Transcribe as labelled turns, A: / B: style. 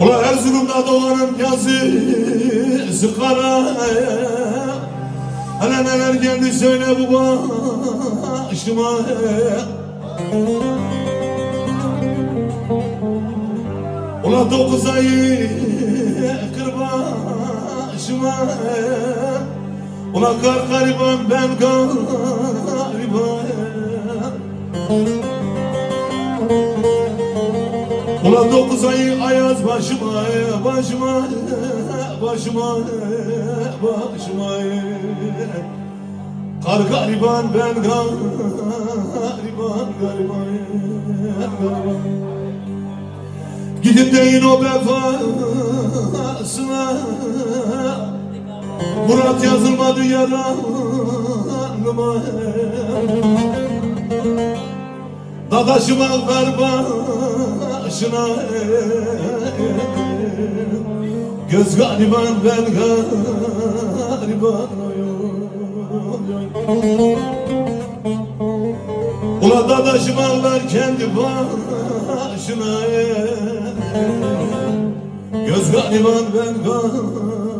A: Ula Erzurum'da doğanın yazısı kara Hele neler geldi söyle bu başıma. Ula dokuz ayı kır başıma. Ula kar gariban ben gariban Ulan dokuz ayı ayaz başıma, başıma, başıma, başıma. Kar gariban ben gariban, gariban, gariban. Gidin deyin o vefasına. Murat yazılmadı yaranıma Dadaşıma ver başına Göz gariban ben oy. Ula dadaşıma ver kendi başına Göz gariban ben gariban